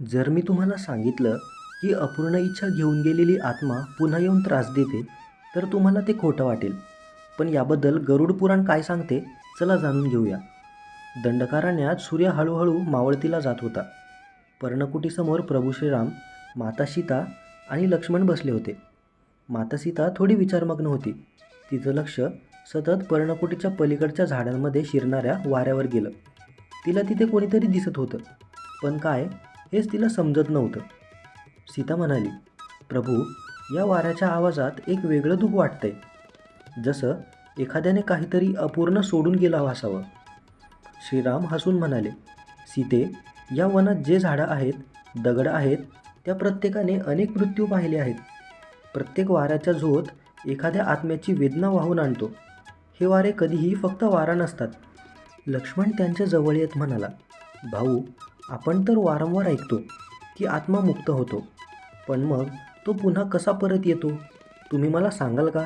जर मी तुम्हाला सांगितलं की अपूर्ण इच्छा घेऊन गेलेली आत्मा पुन्हा येऊन त्रास देते तर तुम्हाला ते खोटं वाटेल. पण याबद्दल गरुड पुराण काय सांगते चला जाणून घेऊया. दंडकारण्यात सूर्य हळूहळू मावळतीला जात होता. पर्णकुटीसमोर प्रभू श्रीराम माता सीता आणि लक्ष्मण बसले होते. माता सीता थोडी विचारमग्न होती. तिचं लक्ष सतत पर्णकुटीच्या पलीकडच्या झाडांमध्ये शिरणाऱ्या वाऱ्यावर गेलं. तिला तिथे कोणीतरी दिसत होतं. पण काय हेच तिला समजत नव्हतं. सीता म्हणाली प्रभू या वाऱ्याच्या आवाजात एक वेगळं दुःख वाटतंय. जसं एखाद्याने काहीतरी अपूर्ण सोडून गेला असावं. श्रीराम हसून म्हणाले सीते या वनात जे झाडं आहेत दगड आहेत त्या प्रत्येकाने अनेक मृत्यू पाहिले आहेत. प्रत्येक वाऱ्याच्या झोत एखाद्या आत्म्याची वेदना वाहून आणतो. हे वारे कधीही फक्त वारा नसतात. लक्ष्मण त्यांच्या जवळ येत म्हणाला भाऊ आपण तर वारंवार ऐकतो की आत्मा मुक्त होतो. पण मग तो पुन्हा कसा परत येतो? तुम्ही मला सांगाल का?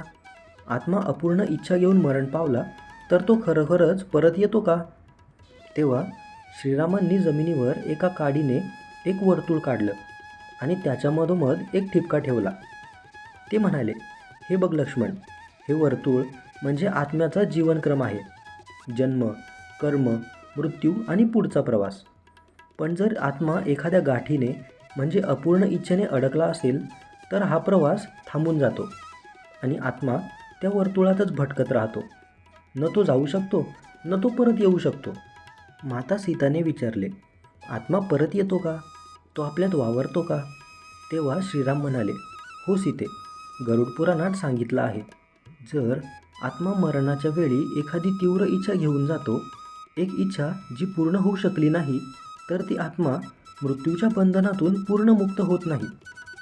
आत्मा अपूर्ण इच्छा घेऊन मरण पावला तर तो खरोखरच परत येतो का? तेव्हा श्रीरामांनी जमिनीवर एका काडीने एक वर्तुळ काढलं आणि त्याच्यामधोमध एक ठिपका ठेवला. ते म्हणाले हे बघ लक्ष्मण हे वर्तुळ म्हणजे आत्म्याचा जीवनक्रम आहे. जन्म कर्म मृत्यू आणि पुढचा प्रवास. पण जर आत्मा एखाद्या गाठीने म्हणजे अपूर्ण इच्छेने अडकला असेल तर हा प्रवास थांबून जातो आणि आत्मा त्या वर्तुळातच भटकत राहतो. न तो जाऊ शकतो न तो परत येऊ शकतो. माता सीताने विचारले आत्मा परत येतो का? तो आपल्यात वावरतो का? तेव्हा श्रीराम म्हणाले हो सीते गरुड पुराणात सांगितलं आहे जर आत्मा मरणाच्या वेळी एखादी तीव्र इच्छा घेऊन जातो एक इच्छा जी पूर्ण होऊ शकली नाही तर ती आत्मा मृत्यूच्या बंधनातून पूर्ण मुक्त होत नाही.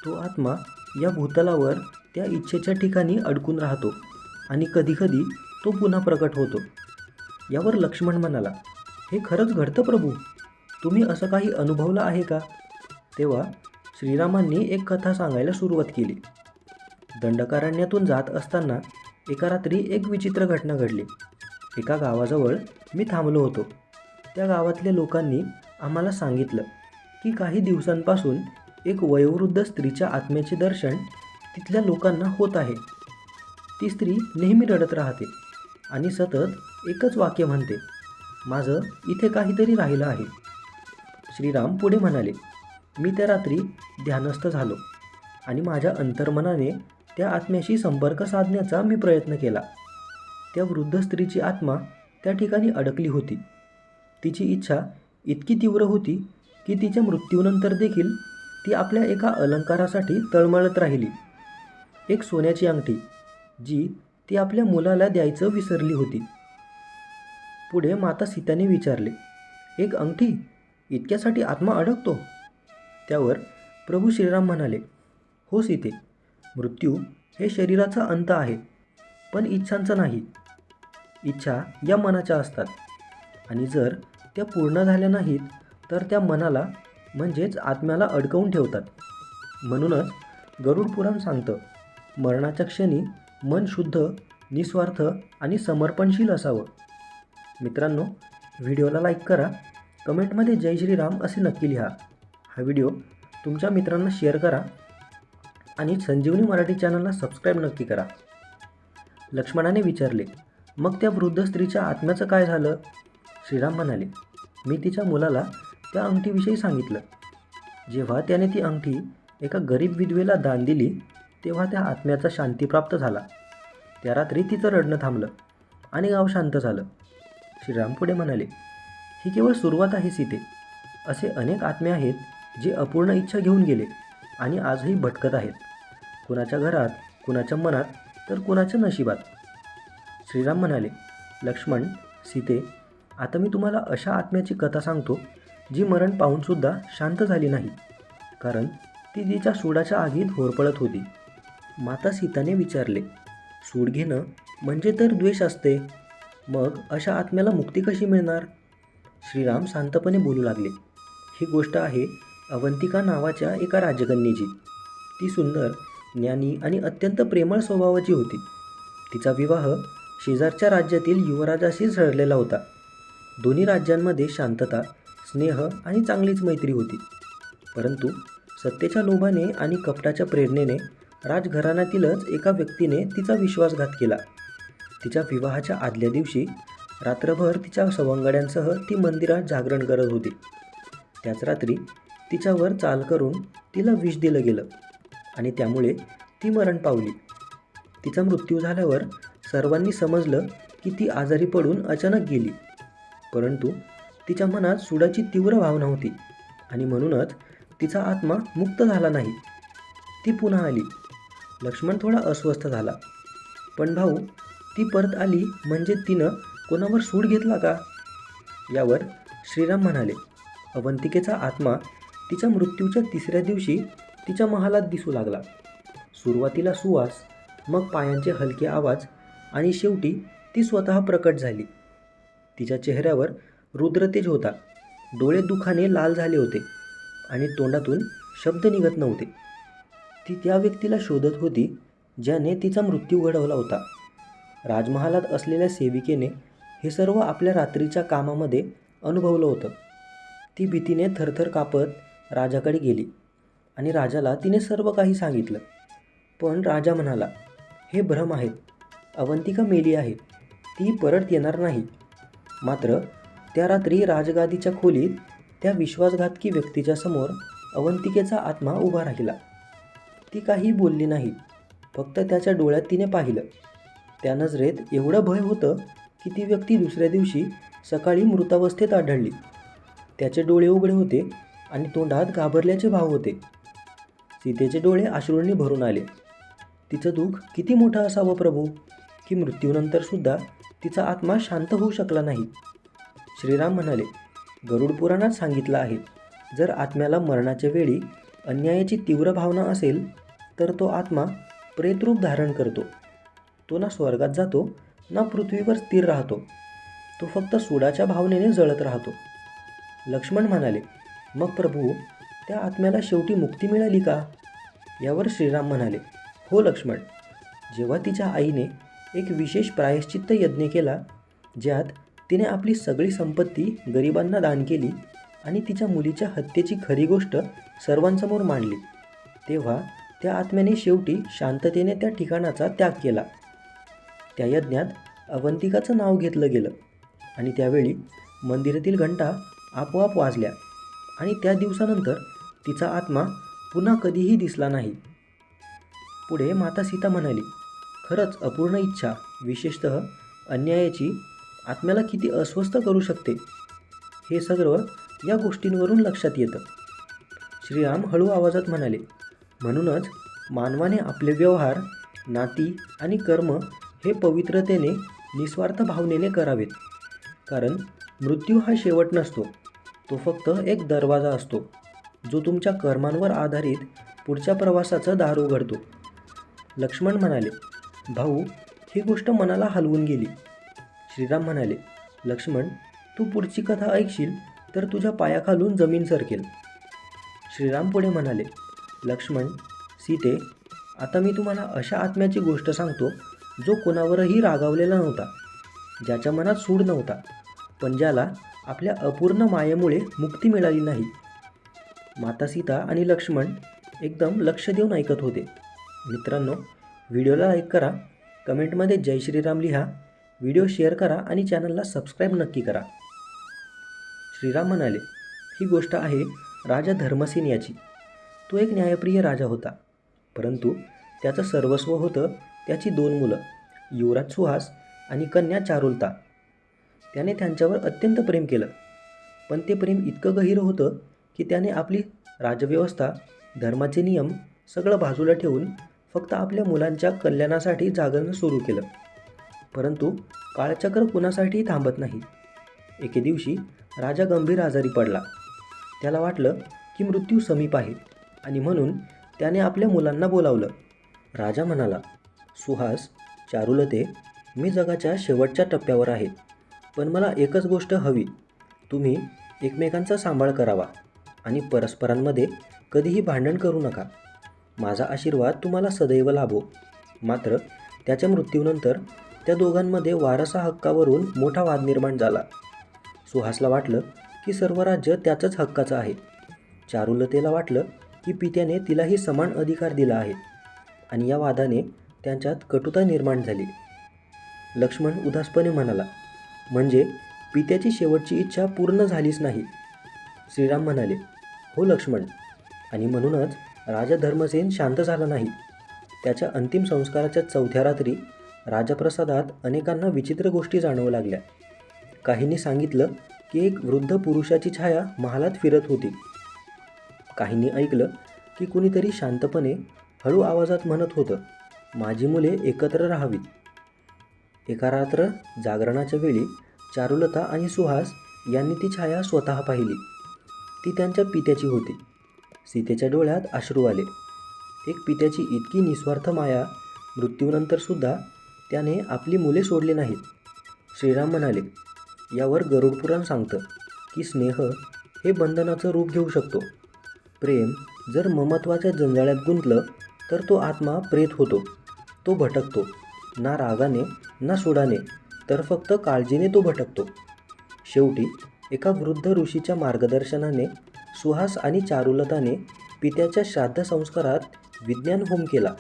तो आत्मा या भूतलावर त्या इच्छेच्या ठिकाणी अडकून राहतो आणि कधीकधी तो पुन्हा प्रकट होतो. यावर लक्ष्मण म्हणाला हे खरंच घडतं प्रभू? तुम्ही असं काही अनुभवलं आहे का? तेव्हा श्रीरामांनी एक कथा सांगायला सुरुवात केली. दंडकारण्यातून जात असताना एका रात्री एक विचित्र घटना घडली. एका गावाजवळ मी थांबलो होतो. त्या गावातल्या लोकांनी आम्हाला सांगितलं की काही दिवसांपासून एक वयोवृद्ध स्त्रीच्या आत्म्याचे दर्शन तिथल्या लोकांना होत आहे. ती स्त्री नेहमी रडत राहते आणि सतत एकच वाक्य म्हणते माझं इथे काहीतरी राहिलं आहे. श्रीराम पुढे म्हणाले मी त्या रात्री ध्यानस्थ झालो आणि माझ्या अंतर्मनाने त्या आत्म्याशी संपर्क साधण्याचा मी प्रयत्न केला. त्या वृद्ध स्त्रीची आत्मा त्या ठिकाणी अडकली होती. तिची इच्छा इतकी तीव्र होती की तिच्या मृत्यूनंतर देखील ती आपल्या एका अलंकारासाठी तळमळत राहिली. एक सोन्याची अंगठी जी ती आपल्या मुलाला द्यायचं विसरली होती. पुढे माता सीताने विचारले एक अंगठी? इतक्यासाठी आत्मा अडकतो? त्यावर प्रभू श्रीराम म्हणाले हो सीते मृत्यू हे शरीराचा अंत आहे पण इच्छांचा नाही. इच्छा या मनाच्या असतात. आणि जर त्या पूर्ण झाल्या नाहीत तर त्या मनाला म्हणजेच आत्म्याला अडकवून ठेवतात. म्हणूनच गरुड पुराण सांगतं मरणाच्या क्षणी मन शुद्ध निस्वार्थ आणि समर्पणशील असावं. मित्रांनो व्हिडिओला लाईक करा कमेंटमध्ये जय श्रीराम असे नक्की लिहा. हा व्हिडिओ तुमच्या मित्रांना शेअर करा आणि संजीवनी मराठी चॅनलला सबस्क्राईब नक्की करा. लक्ष्मणाने विचारले मग त्या वृद्ध स्त्रीच्या आत्म्याचं काय झालं? श्रीराम म्हणाले मी तिच्या मुलाला त्या अंगठीविषयी सांगितलं. जेव्हा त्याने ती अंगठी एका गरीब विधवेला दान दिली तेव्हा त्या आत्म्याचा शांती प्राप्त झाला. त्या रात्री तिचं रडणं थांबलं आणि गाव शांत झालं. श्रीराम पुढे म्हणाले ही केवळ सुरुवात आहे सीते. असे अनेक आत्मे आहेत जे अपूर्ण इच्छा घेऊन गेले आणि आजही भटकत आहेत. कुणाच्या घरात कुणाच्या मनात तर कुणाच्या नशिबात. श्रीराम म्हणाले लक्ष्मण सीते आता मी तुम्हाला अशा आत्म्याची कथा सांगतो जी मरण पाहूनसुद्धा शांत झाली नाही. कारण ती तिच्या सूडाच्या आगीत होरपळत होती. माता सीताने विचारले सूड घेणं म्हणजे तर द्वेष असते. मग अशा आत्म्याला मुक्ती कशी मिळणार? श्रीराम शांतपणे बोलू लागले ही गोष्ट आहे अवंतिका नावाच्या एका राजकन्येची ती सुंदर ज्ञानी आणि अत्यंत प्रेमळ स्वभावाची होती. तिचा विवाह शेजारच्या राज्यातील युवराजाशी झळलेला होता. दोन्ही राज्यांमध्ये शांतता स्नेह आणि चांगलीच मैत्री होती. परंतु सत्तेच्या लोभाने आणि कपटाच्या प्रेरणेने राजघराण्यातीलच एका व्यक्तीने तिचा विश्वासघात केला. तिच्या विवाहाच्या आदल्या दिवशी रात्रभर तिच्या सवंगड्यांसह ती मंदिरात जागरण करत होती. त्याच रात्री तिच्यावर चाल करून तिला विष दिलं गेलं आणि त्यामुळे ती मरण पावली. तिचा मृत्यू झाल्यावर सर्वांनी समजलं की ती आजारी पडून अचानक गेली. परंतु तिच्या मनात सुडाची तीव्र भावना होती आणि म्हणूनच तिचा आत्मा मुक्त झाला नाही. ती पुन्हा आली. लक्ष्मण थोडा अस्वस्थ झाला. पण भाऊ ती परत आली म्हणजे तिनं कोणावर सूड घेतला का? यावर श्रीराम म्हणाले अवंतिकेचा आत्मा तिच्या मृत्यूच्या तिसऱ्या दिवशी तिच्या महालात दिसू लागला. सुरुवातीला सुवास मग पायांचे हलके आवाज आणि शेवटी ती स्वतः प्रकट झाली. तिच्या चेहऱ्यावर रुद्रतेज होता. डोळे दुखाने लाल झाले होते आणि तोंडातून शब्द निघत नव्हते. ती त्या व्यक्तीला शोधत होती ज्याने तिचा मृत्यू घडवला होता. राजमहालात असलेल्या सेविकेने हे सर्व आपल्या रात्रीच्या कामामध्ये अनुभवलं होतं. ती भीतीने थरथर कापत राजाकडे गेली आणि राजाला तिने सर्व काही सांगितलं. पण राजा म्हणाला हे भ्रम आहेत. अवंतिका मेली आहे. ती परत येणार नाही. मात्र त्या रात्री राजगादीच्या खोलीत त्या विश्वासघातकी व्यक्तीच्या समोर अवंतिकेचा आत्मा उभा राहिला. ती काही बोलली नाही फक्त त्याच्या डोळ्यात तिने पाहिलं. त्या नजरेत एवढं भय होतं की ती व्यक्ती दुसऱ्या दिवशी सकाळी मृतावस्थेत आढळली. त्याचे डोळे उघडे होते आणि तोंडात घाबरल्याचे भाव होते. सीतेचे डोळे अश्रूंनी भरून आले. तिचं दुःख किती मोठं असावं प्रभू? की मृत्यूनंतरसुद्धा तिचा आत्मा शांत होऊ शकला नाही. श्रीराम म्हणाले गरुड पुराणात सांगितलं आहे जर आत्म्याला मरणाच्या वेळी अन्यायाची तीव्र भावना असेल तर तो आत्मा प्रेतरूप धारण करतो. तो ना स्वर्गात जातो ना पृथ्वीवर स्थिर राहतो. तो फक्त सुडाच्या भावनेने जळत राहतो. लक्ष्मण म्हणाले मग प्रभू त्या आत्म्याला शेवटी मुक्ती मिळाली का? यावर श्रीराम म्हणाले हो लक्ष्मण जेव्हा तिच्या आईने एक विशेष प्रायश्चित्त यज्ञ केला ज्यात तिने आपली सगळी संपत्ती गरिबांना दान केली आणि तिच्या मुलीच्या हत्येची खरी गोष्ट सर्वांसमोर मांडली. तेव्हा त्या आत्म्याने शेवटी शांततेने त्या ठिकाणाचा त्याग केला. त्या यज्ञात अवंतिकाचं नाव घेतलं गेलं आणि त्यावेळी मंदिरातील घंटा आपोआप वाजल्या आणि त्या दिवसानंतर तिचा आत्मा पुन्हा कधीही दिसला नाही. पुढे माता सीता म्हणाली खरंच अपूर्ण इच्छा विशेषतः अन्यायाची आत्म्याला किती अस्वस्थ करू शकते? हे सर्व या गोष्टींवरून लक्षात येतं. श्रीराम हळू आवाजात म्हणाले म्हणूनच मानवाने आपले व्यवहार नाती आणि कर्म हे पवित्रतेने निस्वार्थ भावनेने करावेत. कारण मृत्यू हा शेवट नसतो तो फक्त एक दरवाजा असतो जो तुमच्या कर्मांवर आधारित पुढच्या प्रवासाचं दार उघडतो. लक्ष्मण म्हणाले भाऊ ही गोष्ट मनाला हलवून गेली. श्रीराम म्हणाले लक्ष्मण तू पुढची कथा ऐकशील तर तुझ्या पायाखालून जमीन सरकेल. श्रीराम पुढे म्हणाले लक्ष्मण सीते आता मी तुम्हाला अशा आत्म्याची गोष्ट सांगतो जो कोणावरही रागावलेला नव्हता ज्याच्या मनात सूड नव्हता पण ज्याला आपल्या अपूर्ण मायेमुळे मुक्ती मिळाली नाही. माता सीता आणि लक्ष्मण एकदम लक्ष देऊन ऐकत होते. मित्रांनो व्हिडिओला लाईक करा कमेंटमध्ये जय श्रीराम लिहा व्हिडिओ शेअर करा आणि चॅनलला सबस्क्राईब नक्की करा. श्रीराम म्हणाले ही गोष्ट आहे राजा धर्मसेन याची तो एक न्यायप्रिय राजा होता. परंतु त्याचं सर्वस्व होतं त्याची दोन मुलं युवराज सुहास आणि कन्या चारुलता. त्याने त्यांच्यावर अत्यंत प्रेम केलं. पण ते प्रेम इतकं गहीर होतं की त्याने आपली राजव्यवस्था धर्माचे नियम सगळं बाजूला ठेवून फक्त आपल्या मुलांच्या कल्याणासाठी जागरणं सुरू केलं. परंतु काळचक्र कुणासाठीही थांबत नाही. एके दिवशी राजा गंभीर आजारी पडला. त्याला वाटलं की मृत्यू समीप आहे आणि म्हणून त्याने आपल्या मुलांना बोलावलं. राजा म्हणाला सुहास चारुलते मी जगाच्या शेवटच्या टप्प्यावर आहे. पण मला एकच गोष्ट हवी. तुम्ही एकमेकांचा सांभाळ करावा आणि परस्परांमध्ये कधीही भांडण करू नका. माझा आशीर्वाद तुम्हाला सदैव लाभो. मात्र त्याच्या मृत्यूनंतर त्या दोघांमध्ये वारसा हक्कावरून मोठा वाद निर्माण झाला. सुहासला वाटलं की सर्व राज्य त्याचंच हक्काचं आहे. चारुलतेला वाटलं की पित्याने तिलाही समान अधिकार दिला आहे आणि या वादाने त्यांच्यात कटुता निर्माण झाली. लक्ष्मण उदासपणे म्हणाला म्हणजे पित्याची शेवटची इच्छा पूर्ण झालीच नाही. श्रीराम म्हणाले हो लक्ष्मण. आणि म्हणूनच राजा धर्मसेन शांत झाला नाही. त्याच्या अंतिम संस्काराच्या चौथ्या रात्री राजप्रसादात अनेकांना विचित्र गोष्टी जाणवू लागल्या. काहींनी सांगितलं की एक वृद्ध पुरुषाची छाया महालात फिरत होती. काहींनी ऐकलं की कुणीतरी शांतपणे हळू आवाजात म्हणत होतं माझी मुले एकत्र राहावीत. एका रात्र जागरणाच्या वेळी चारुलता आणि सुहास यांनी ती छाया स्वतः पाहिली. ती त्यांच्या पित्याची होती. सीतेच्या डोळ्यात अश्रू आले. एक पित्याची इतकी निस्वार्थ माया मृत्यूनंतरसुद्धा त्याने आपली मुले सोडली नाहीत. श्रीराम म्हणाले यावर गरुडपुराण सांगतं की स्नेह हे बंधनाचं रूप घेऊ शकतो. प्रेम जर ममत्वाच्या जंजाळ्यात गुंतलं तर तो आत्मा प्रेत होतो. तो भटकतो. ना रागाने ना सुडाने तर फक्त काळजीने तो भटकतो. शेवटी एका वृद्ध ऋषीच्या मार्गदर्शनाने सुहास आणि चारुलताने पित्याच्या श्राद्ध संस्कारात विज्ञान होम केला.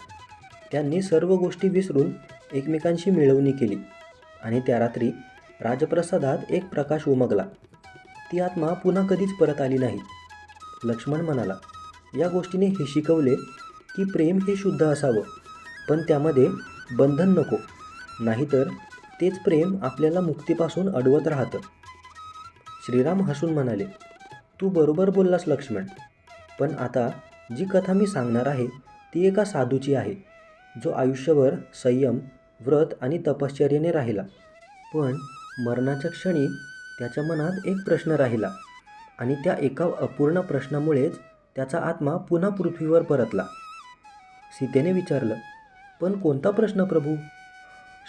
त्यांनी सर्व गोष्टी विसरून एकमेकांशी मिळवणी केली आणि त्या रात्री राजप्रसादात एक प्रकाश उमगला. ती आत्मा पुन्हा कधीच परत आली नाही. लक्ष्मण म्हणाला या गोष्टीने हे शिकवले की प्रेम हे शुद्ध असावं पण त्यामध्ये बंधन नको नाहीतर तेच प्रेम आपल्याला मुक्तीपासून अडवत राहतं. श्रीराम हसून म्हणाले तू बरोबर बोललास लक्ष्मण. पण आता जी कथा मी सांगणार आहे ती एका साधूची आहे जो आयुष्यभर संयम व्रत आणि तपश्चर्याने राहिला. पण मरणाच्या क्षणी त्याच्या मनात एक प्रश्न राहिला आणि त्या एका अपूर्ण प्रश्नामुळेच त्याचा आत्मा पुन्हा पृथ्वीवर परतला. सीतेने विचारलं पण कोणता प्रश्न प्रभू?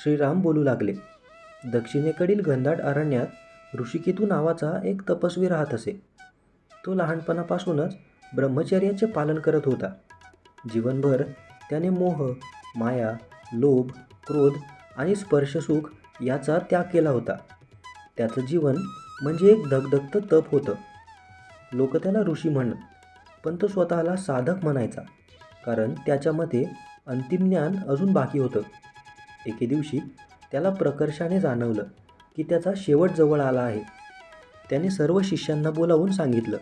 श्रीराम बोलू लागले दक्षिणेकडील घनदाट अरण्यात ऋषिकेतू नावाचा एक तपस्वी राहत असे. तो लहानपणापासूनच ब्रह्मचर्याचे पालन करत होता. जीवनभर त्याने मोह माया लोभ क्रोध आणि स्पर्शसुख याचा त्याग केला होता. त्याचं जीवन म्हणजे एक धगधगतं तप होतं. लोक त्याला ऋषी म्हणत पण तो स्वतःला साधक म्हणायचा कारण त्याच्यामध्ये अंतिम ज्ञान अजून बाकी होतं. एके दिवशी त्याला प्रकर्षाने जाणवलं की त्याचा शेवट जवळ आला आहे. त्याने सर्व शिष्यांना बोलावून सांगितलं.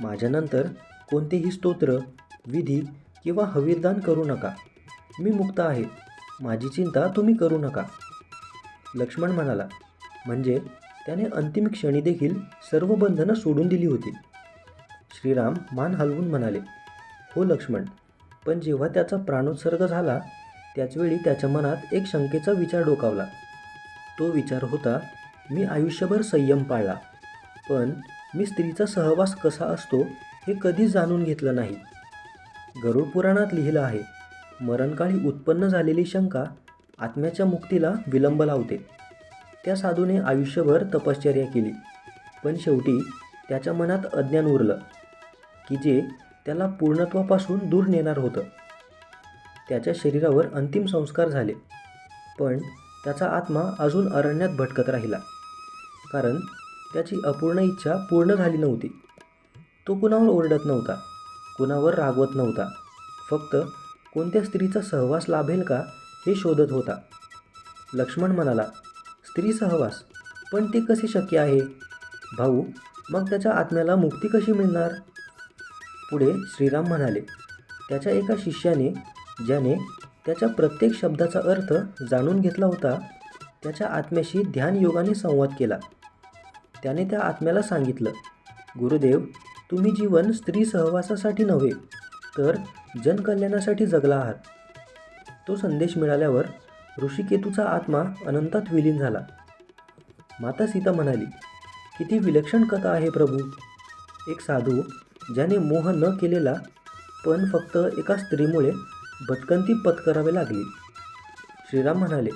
माझ्यानंतर कोणतेही स्तोत्र विधी किंवा हवीरदान करू नका. मी मुक्त आहे. माझी चिंता तुम्ही करू नका. लक्ष्मण म्हणाला म्हणजे? त्याने अंतिम क्षणी देखील सर्व बंधनं सोडून दिली होती. श्रीराम मान हलवून म्हणाले हो लक्ष्मण पण जेव्हा त्याचा प्राणोत्सर्ग झाला त्याचवेळी त्याच्या मनात एक शंकेचा विचार डोकावला. तो विचार होता मी आयुष्यभर संयम पाळला. पण मी स्त्रीचा सहवास कसा असतो हे कधीच जाणून घेतलं नाही. गरुड पुराणात लिहिलं आहे मरणकाळी उत्पन्न झालेली शंका आत्म्याच्या मुक्तीला विलंब लावते. त्या साधूने आयुष्यभर तपश्चर्या केली पण शेवटी त्याच्या मनात अज्ञान उरलं की जे त्याला पूर्णत्वापासून दूर नेणार होतं. त्याच्या शरीरावर अंतिम संस्कार झाले पण त्याचा आत्मा अजून अरण्यात भटकत राहिला कारण त्याची अपूर्ण इच्छा पूर्ण झाली नव्हती. तो कुणावर ओरडत नव्हता कुणावर रागवत नव्हता. फक्त कोणत्या स्त्रीचा सहवास लाभेल का हे शोधत होता. लक्ष्मण म्हणाला स्त्री सहवास पण ते कसे शक्य आहे? भाऊ मग त्याच्या आत्म्याला मुक्ती कशी मिळणार? पुढे श्रीराम म्हणाले त्याच्या एका शिष्याने ज्याने त्याच्या प्रत्येक शब्दाचा अर्थ जाणून घेतला होता त्याच्या आत्म्याशी ध्यान योगाने संवाद केला. त्याने त्या आत्म्याला सांगितलं गुरुदेव तुम्ही जीवन स्त्री सहवासासाठी नव्हे तर जनकल्याणासाठी जगला आहात. तो संदेश मिळाल्यावर ऋषिकेतूचा आत्मा अनंतात विलीन झाला. माता सीता म्हणाली किती विलक्षण कथा आहे प्रभू. एक साधू ज्याने मोह न केलेला पण फक्त एका स्त्रीमुळे भटकंती पत्करावे लागली. श्रीराम म्हणाले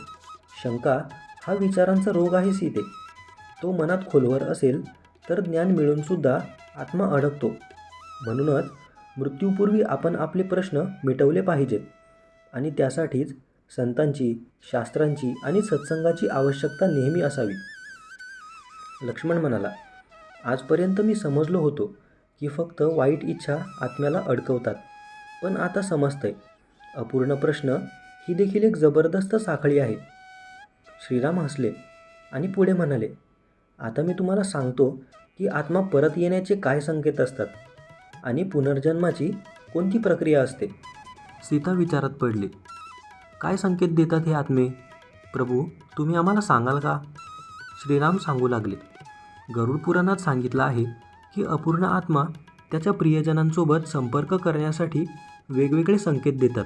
शंका हा विचारांचा रोग आहे सीते. तो मनात खोलवर असेल तर ज्ञान मिळूनसुद्धा आत्मा अडकतो. म्हणूनच मृत्यूपूर्वी आपण आपले प्रश्न मिटवले पाहिजेत आणि त्यासाठीच संतांची शास्त्रांची आणि सत्संगाची आवश्यकता नेहमी असावी. लक्ष्मण म्हणाला आजपर्यंत मी समजलो होतो की फक्त वाईट इच्छा आत्म्याला अडकवतात पण आता समजतंय. अपूर्ण प्रश्न ही देखील एक जबरदस्त साखळी आहे. श्रीराम हसले आणि पुढे म्हणाले आता मी तुम्हाला सांगतो की आत्मा परत येण्याचे काय संकेत असतात आणि पुनर्जन्माची कोणती प्रक्रिया असते? सीता विचारात पडली. काय संकेत देतात हे आत्मे? प्रभू तुम्ही आम्हाला सांगाल का? श्रीराम सांगू लागले. गरुड पुराणात सांगितलं आहे की अपूर्ण आत्मा त्याच्या प्रियजनांसोबत संपर्क करण्यासाठी वेगवेगळे संकेत देतात.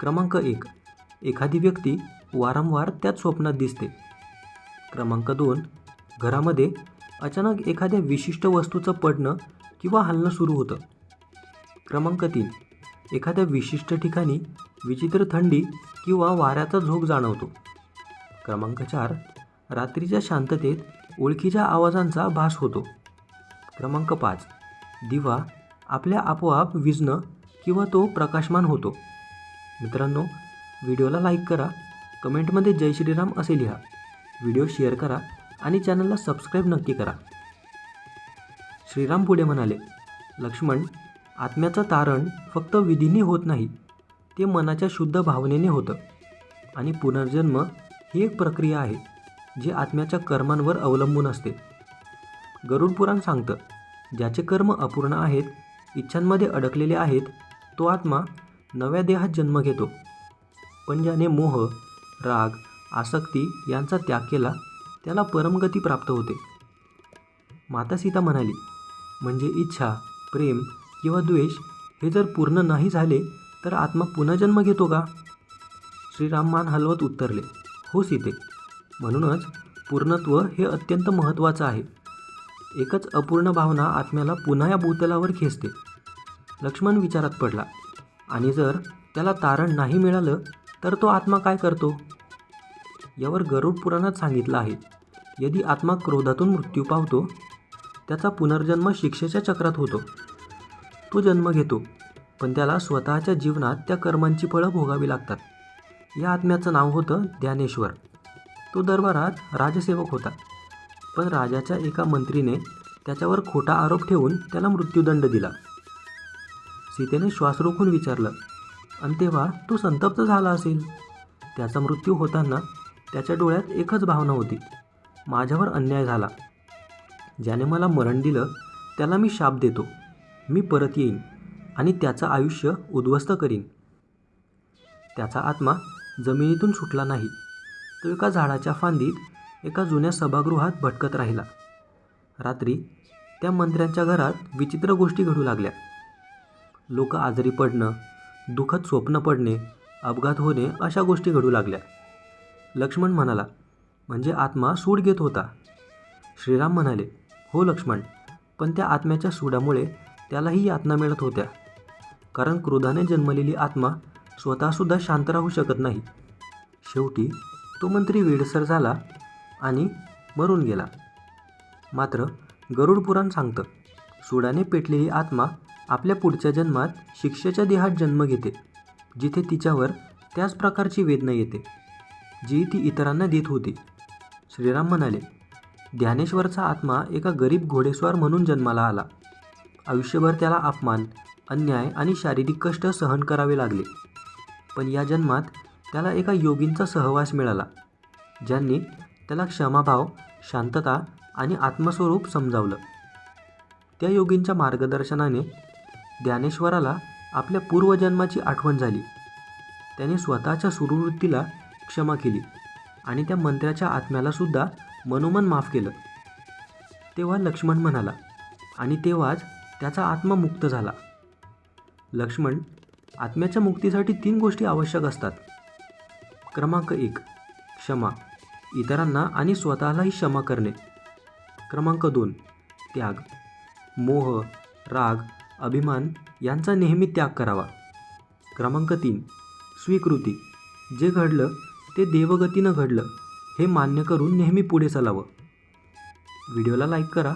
क्रमांक एक. एखादी व्यक्ती वारंवार त्याच स्वप्नात दिसते. क्रमांक दोन. घरामध्ये अचानक एखाद्या विशिष्ट वस्तूचं पडणं किंवा हलणं सुरू होतं. क्रमांक तीन. एखाद्या विशिष्ट ठिकाणी विचित्र थंडी किंवा वाऱ्याचा झोक जाणवतो. क्रमांक चार. रात्रीच्या शांततेत ओळखीच्या आवाजांचा भास होतो. क्रमांक पाच. दिवा आपल्या आपोआप विजणं किंवा तो प्रकाशमान होतो. मित्रांनो व्हिडिओला लाईक करा कमेंटमध्ये जय श्रीराम असे लिहा. व्हिडिओ शेअर करा आणि चॅनलला सबस्क्राईब नक्की करा. श्रीराम पुढे म्हणाले लक्ष्मण आत्म्याचं तारण फक्त विधीने होत नाही ते मनाच्या शुद्ध भावनेने होतं. आणि पुनर्जन्म ही एक प्रक्रिया आहे जी आत्म्याच्या कर्मांवर अवलंबून असते. गरुड पुराण सांगतं ज्याचे कर्म अपूर्ण आहेत इच्छांमध्ये अडकलेले आहेत तो आत्मा नव्या देहात जन्म घेतो. पण ज्याने मोह राग आसक्ती यांचा त्याग केला त्याला परमगती प्राप्त होते. माता सीता म्हणाली म्हणजे इच्छा प्रेम किंवा द्वेष हे जर पूर्ण नाही झाले तर आत्मा पुन्हा जन्म घेतो का? श्रीराम मान हलवत उत्तरले हो सीते. म्हणूनच पूर्णत्व हे अत्यंत महत्त्वाचं आहे. एकच अपूर्ण भावना आत्म्याला पुन्हा या भूतलावर खेचते. लक्ष्मण विचारात पडला आणि जर त्याला तारण नाही मिळालं तर तो आत्मा काय करतो? यावर गरुड पुराणात सांगितलं आहे यदि आत्मा क्रोधातून मृत्यू पावतो त्याचा पुनर्जन्म शिक्षेच्या चक्रात होतो. तो जन्म घेतो पण त्याला स्वतःच्या जीवनात त्या कर्मांची फळं भोगावी लागतात. या आत्म्याचं नाव होतं ज्ञानेश्वर. तो दरबारात राजसेवक होता पण राजाच्या एका मंत्रीने त्याच्यावर खोटा आरोप ठेवून त्याला मृत्यूदंड दिला. सीतेने श्वास रोखून विचारलं आणि तेव्हा तो संतप्त झाला असेल? त्याचा मृत्यू होताना त्याच्या डोळ्यात एकच भावना होती. माझ्यावर अन्याय झाला. ज्याने मला मरण दिलं त्याला मी शाप देतो. मी परत येईन आणि त्याचं आयुष्य उद्ध्वस्त करीन. त्याचा आत्मा जमिनीतून सुटला नाही. तो एका झाडाच्या फांदीत एका जुन्या सभागृहात भटकत राहिला. रात्री त्या मंत्र्यांच्या घरात विचित्र गोष्टी घडू लागल्या. लोक आजारी पडणं दुःखद स्वप्न पडणे अपघात होणे अशा गोष्टी घडू लागल्या. लक्ष्मण म्हणाला म्हणजे आत्मा सूड घेत होता. श्रीराम म्हणाले हो लक्ष्मण पण त्या आत्म्याच्या सूडामुळे त्यालाही यातना मिळत होत्या. कारण क्रोधाने जन्मलेली आत्मा स्वतःसुद्धा शांत राहू शकत नाही. शेवटी तो मंत्री वेडसर झाला आणि मरून गेला. मात्र गरुड पुराण सांगतं सुडाने पेटलेली आत्मा आपल्या पुढच्या जन्मात शिक्षेच्या देहात जन्म घेते जिथे तिच्यावर त्याच प्रकारची वेदना येते जी ती इतरांना देत होती. श्रीराम म्हणाले ज्ञानेश्वरचा आत्मा एका गरीब घोडेस्वार म्हणून जन्माला आला. आयुष्यभर त्याला अपमान अन्याय आणि शारीरिक कष्ट सहन करावे लागले. पण या जन्मात त्याला एका योगींचा सहवास मिळाला ज्यांनी त्याला क्षमाभाव शांतता आणि आत्मस्वरूप समजावलं. त्या योगींच्या मार्गदर्शनाने ज्ञानेश्वराला आपल्या पूर्वजन्माची आठवण झाली. त्याने स्वतःच्या सुरवृत्तीला क्षमा केली. आणि त्या मंत्र्याच्या आत्म्यालासुद्धा मनोमन माफ केलं. तेव्हा लक्ष्मण म्हणाला आणि तेव्हाच त्याचा आत्मा मुक्त झाला. लक्ष्मण आत्म्याच्या मुक्तीसाठी तीन गोष्टी आवश्यक असतात. क्रमांक एक क्षमा इतरांना आणि स्वतःलाही क्षमा करणे. क्रमांक दोन त्याग मोह राग अभिमान यांचा नेहमी त्याग करावा. क्रमांक तीन स्वीकृती जे घडलं ते देवगतीनं घडलं हे मान्य करून नेहमी पुढे चालावं. व्हिडिओला लाईक करा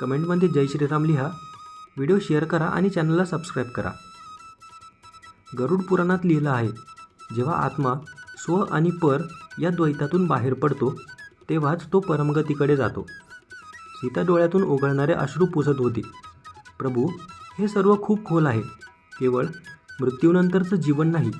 कमेंटमध्ये जय श्रीराम लिहा व्हिडिओ शेअर करा आणि चॅनलला सबस्क्राईब करा. गरुड पुराणात लिहिलं आहे जेव्हा आत्मा स्व आणि पर या द्वैतातून बाहेर पडतो तेव्हाच तो परमगतीकडे जातो. सीता डोळ्यातून ओघळणारे अश्रू पुसत होती. प्रभू हे सर्व खूप खोल आहे केवळ मृत्यूनंतरचं जीवन नाही